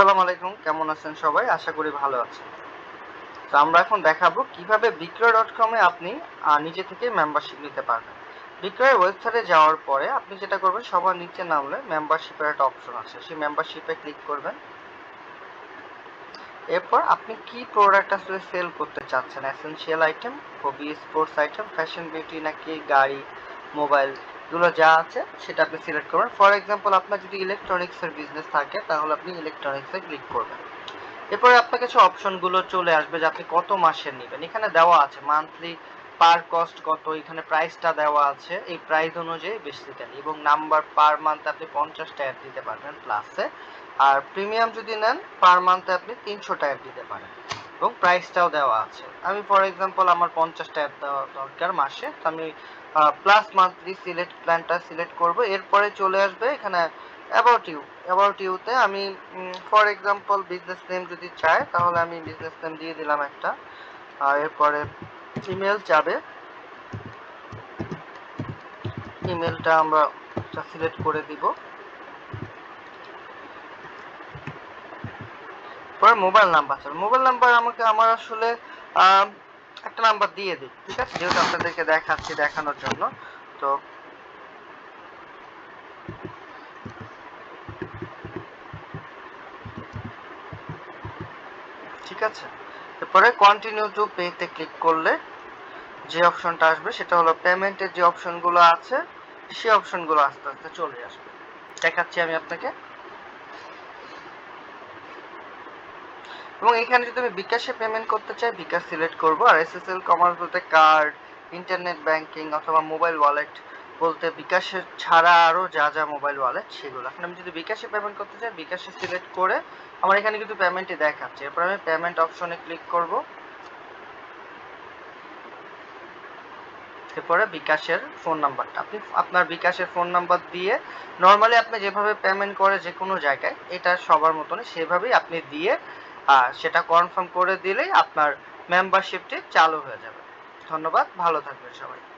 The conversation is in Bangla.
আসসালামু আলাইকুম, কেমন আছেন সবাই? আশা করি ভালো আছেন। তো আমরা এখন দেখাবো কীভাবে বিক্রয় ডট কমে আপনি নিজে থেকে মেম্বারশিপ নিতে পারবেন। বিক্রয়ের ওয়েবসাইটে যাওয়ার পরে আপনি যেটা করবেন, সবার নিচে নামলে মেম্বারশিপের একটা অপশন আছে। সেই মেম্বারশিপে ক্লিক করবেন। এরপর আপনি কি প্রোডাক্ট আসলে সেল করতে চাচ্ছেন? Essential item hobby sports item fashion beauty নাকি গাড়ি মোবাইল এগুলো যা আছে সেটা আপনি সিলেক্ট করবেন। ফর এক্সাম্পল আপনার যদি ইলেকট্রনিক্সের বিজনেস থাকে, তাহলে আপনি ইলেকট্রনিক্সে ক্লিক করবেন। এরপরে আপনার কাছে অপশনগুলো চলে আসবে যে আপনি কত মাসের নেবেন। এখানে দেওয়া আছে মান্থলি পার কস্ট কত, এখানে প্রাইসটা দেওয়া আছে। এই প্রাইস অনুযায়ী বেসিক্যালি এবং নাম্বার পার মান্থ আপনি পঞ্চাশ টাকা দিতে পারবেন প্লাসে আর প্রিমিয়াম যদি নেন পার মান্থে আপনি তিনশো টাকা দিতে পারেন। এবং প্রাইসটাও দেওয়া আছে। আমি ফর এক্সাম্পল আমার পঞ্চাশ টাকা দেওয়া দরকার মাসে। তো আমি প্লাস মান্থলি সিলেক্ট প্ল্যানটা সিলেক্ট করব। এরপরে চলে আসবে এখানে অ্যাবাউট ইউ অ্যাবাউট ইউতে আমি ফর এক্সাম্পল বিজনেস নেম যদি চাই, তাহলে আমি বিজনেস নেম দিয়ে দিলাম একটা। আর এরপরে ইমেল যাবে। ইমেলটা আমরা সিলেক্ট করে দিব। পরে মোবাইল নাম্বার চাবে মোবাইল নাম্বার আমাকে, আমার আসলে একটা নাম্বার দিয়ে দিই, ঠিক আছে? যেহেতু আপনাদেরকে দেখাচ্ছি দেখানোর জন্য, তো ঠিক আছে? এরপরে কন্টিনিউ টু পেতে ক্লিক করলে যে অপশনটা আসবে, সেটা হলো পেমেন্টের যে অপশনগুলো আছে সেই অপশনগুলো আস্তে আস্তে চলে আসবে। দেখাচ্ছি আমি আপনাকে। এবং এখানে যদি আমি বিকাশে পেমেন্ট করতে চাই, বিকাশ সিলেক্ট করব। আর এসএসএল কমার্স বলতে কার্ড ইন্টারনেট ব্যাংকিং অথবা মোবাইল ওয়ালেট বলতে বিকাশের ছাড়া আরও যা যা মোবাইল ওয়ালেট সেগুলো। এখন আমি যদি বিকাশে পেমেন্ট করতে চাই, বিকাশে সিলেক্ট করে আমার এখানে কিন্তু পেমেন্টই দেখাচ্ছে। এরপর আমি পেমেন্ট অপশনে ক্লিক করব। এরপরে বিকাশের ফোন নাম্বারটা আপনি আপনার বিকাশের ফোন নাম্বার দিয়ে নর্মালি আপনি যেভাবে পেমেন্ট করে যে কোনো জায়গায়, এটা সবার মতনই সেভাবেই আপনি দিয়ে সেটা কনফার্ম করে দিলেই আপনার মেম্বারশিপটি চালু হয়ে যাবে। ধন্যবাদ ভালো থাকবেন সবাই।